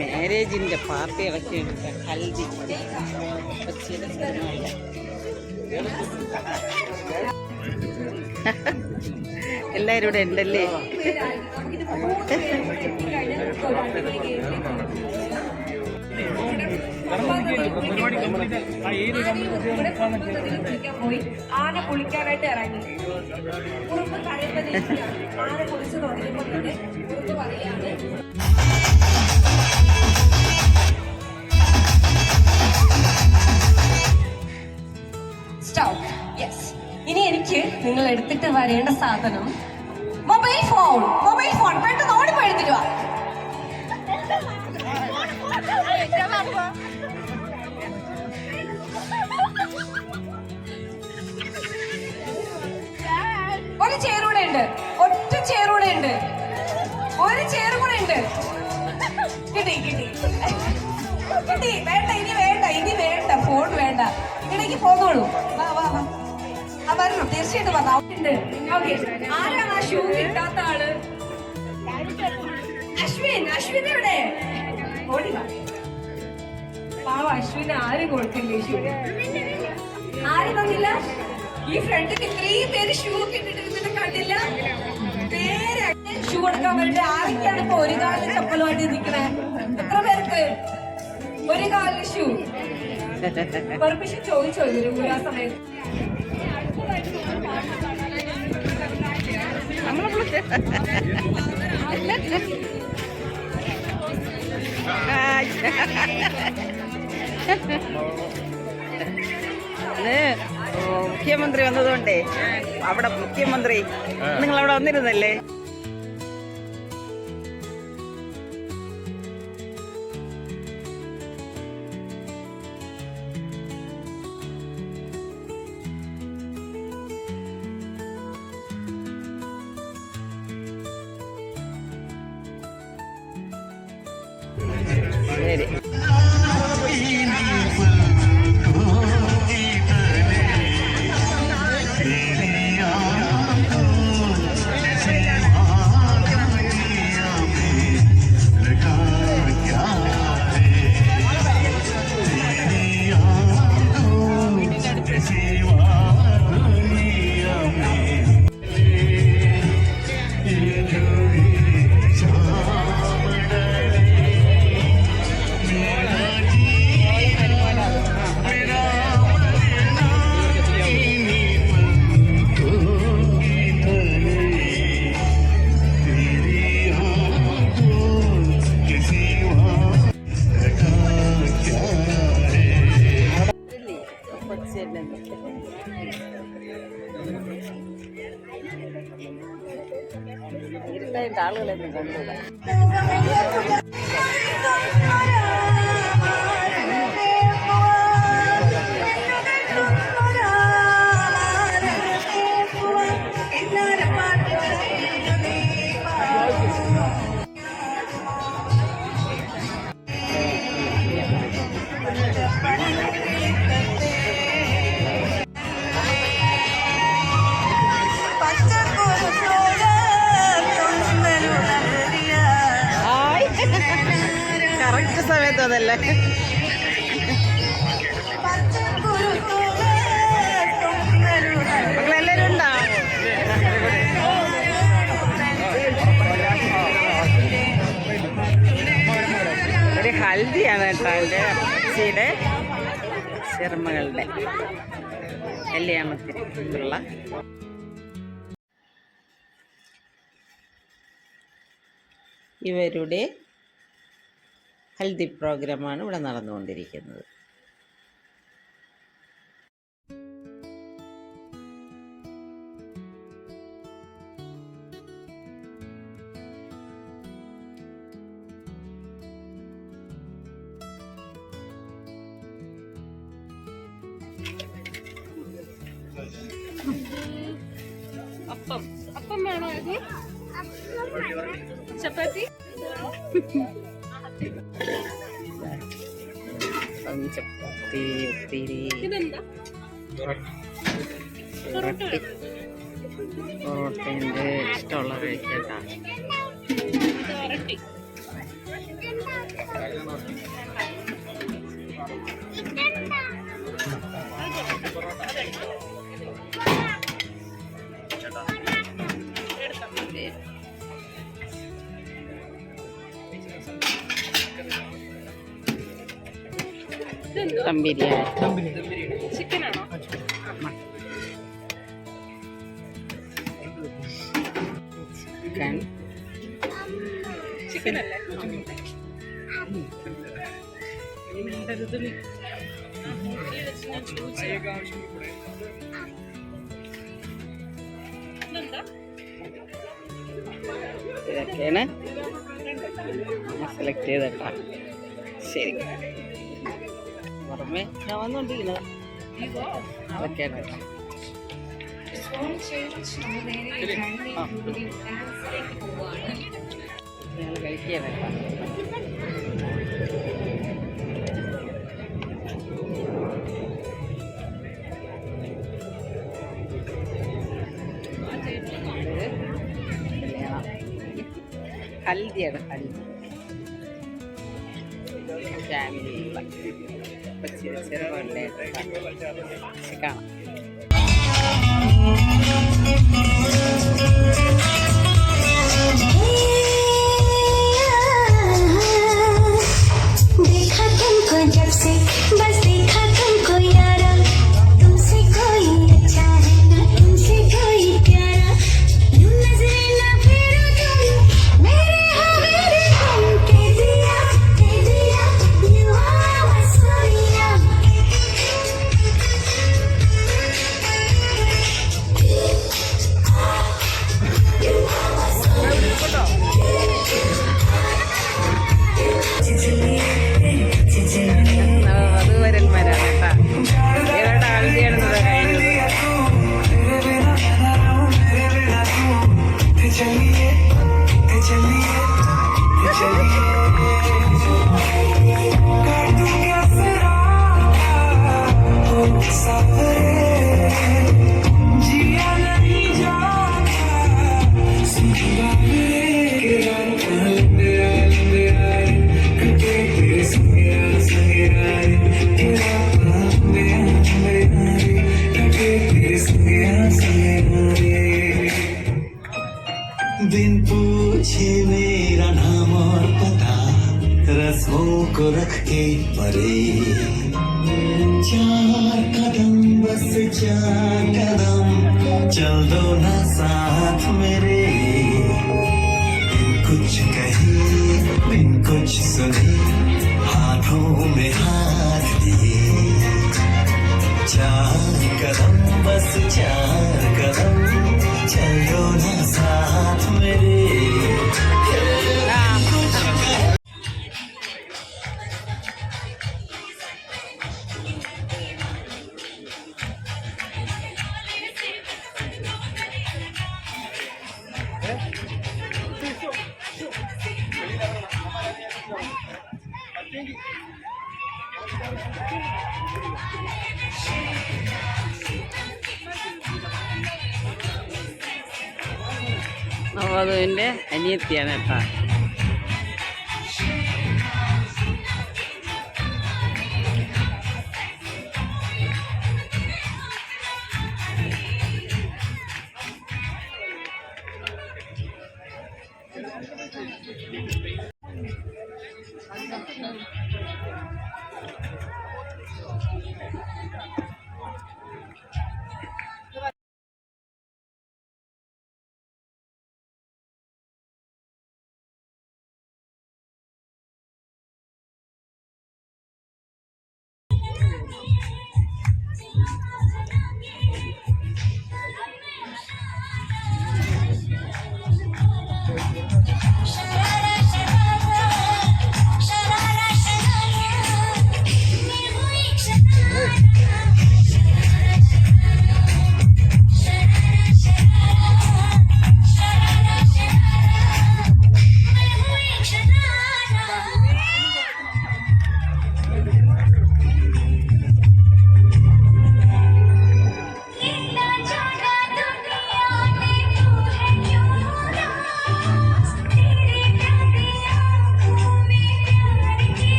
മാരേജിന്റെ party ഇറക്കിയെടുത്ത haldi കൊച്ചിയിലെ സിനിമയിലെ എല്ലാരും ഇവിടെ ഉണ്ടല്ലേ? നമുക്കിത് മൂന്ന് പേര് കഴിഞ്ഞാൽ നമുക്ക് ഒരു അടിപൊളി കുളിക്കാൻ പോയി ആന കുളിക്കാനായിട്ട് ഇറങ്ങി ഉറുപ്പ് കരയുമ്പോൾ ആന കുളിച്ച് തുടങ്ങിയപ്പോൾ തന്നെ പറയാണ് നിങ്ങൾ എടുത്തിട്ട് വരേണ്ട സാധനം മൊബൈൽ ഫോൺ മൊബൈൽ ഫോൺ. പെട്ടെന്ന് ഓടിപ്പോയി എടുത്തിട്ട് വാ. ഒരു ചേറൂടെ ഉണ്ട്. ഒറ്റ ചേറൂടെ ഉണ്ട്. ഒരു ചെയർ കൂടെ ഉണ്ട്. കിട്ടി കിട്ടി. കിട്ടി. വേണ്ട ഇനി വേണ്ട ഇനി വേണ്ട. ഫോൺ വേണ്ട. ഇടയ്ക്ക് വാ വരണം തീർച്ചയായിട്ടും ഓക്കെ ആരാണ് ആ ഷൂ കിട്ടാത്ത ആൾ? അശ്വിൻ അശ്വിൻ എവിടെ? ഓടി പാവ അശ്വിന് ആരും കൊടുത്തില്ല ഷൂ ആരും തന്നില്ല? ഈ ഫ്രണ്ടിൽ ഇത്രയും പേര് ഷൂ കിട്ടിട്ട് കണ്ടില്ല. നേരെ ഷൂ എടുക്കാൻ വേണ്ടി ആരൊക്കെയാണ് ഇപ്പൊ ഒരു കാലിൽ ചപ്പലുമായിട്ട് നിൽക്കണേ? എത്ര പേർക്ക്? ഒരു കാലിൽ ഷൂ പെർമിഷൻ ചോദിച്ചോ ഇതിന് ആ സമയത്ത്. മുഖ്യമന്ത്രി വന്നതുകൊണ്ടേ അവിടെ മുഖ്യമന്ത്രി നിങ്ങൾ അവിടെ വന്നിരുന്നല്ലേ? vamos jogar. ഒരു ഹൽദിയാണ് കേട്ടോ എന്റെ അച്ഛയുടെ ചെറുമകളുടെ കല്യാണത്തിനുള്ള. ഇവരുടെ ഹൽദി പ്രോഗ്രാമാണ് ഇവിടെ നടന്നുകൊണ്ടിരിക്കുന്നത്. അപ്പം അപ്പം വേണോ ചപ്പാത്തി? ചപ്പാത്തി ഒത്തിരി ഇതെന്താ? റൊട്ടി. പൊറോട്ടയുണ്ട് ഇഷ്ടമുള്ള കഴിക്കട്ടാ ഇറട്ടി ദം ബിരിയാണി ചിക്കനാണോ ചിക്കൻ ചിക്കൻ അല്ലേ ഇതെന്താ ഇതൊക്കെയാണ് ഞാൻ സെലക്ട് ചെയ്തട്ടാ ശരി പുറമെ ഞാൻ വന്നുകൊണ്ടിരിക്കുന്നത് അതൊക്കെയാണ്. ഞങ്ങൾ കഴിക്കുകയാണ്. ഹൽദിയാണ് ഹൽദി ഫാമിലി ചെറുപള്ളി കാണാം देखा को रख के परे। चार कदम बस चार कदम, चल दो ना साथ मेरे। कुछ कहे, बिन कुछ सुने, हाथों में हाथ दिए। चार कदम बस चार कदम, चलो ना साथ मेरे। നവവധുവിന്റെ അനിയത്തിയാണ് കേട്ടാ.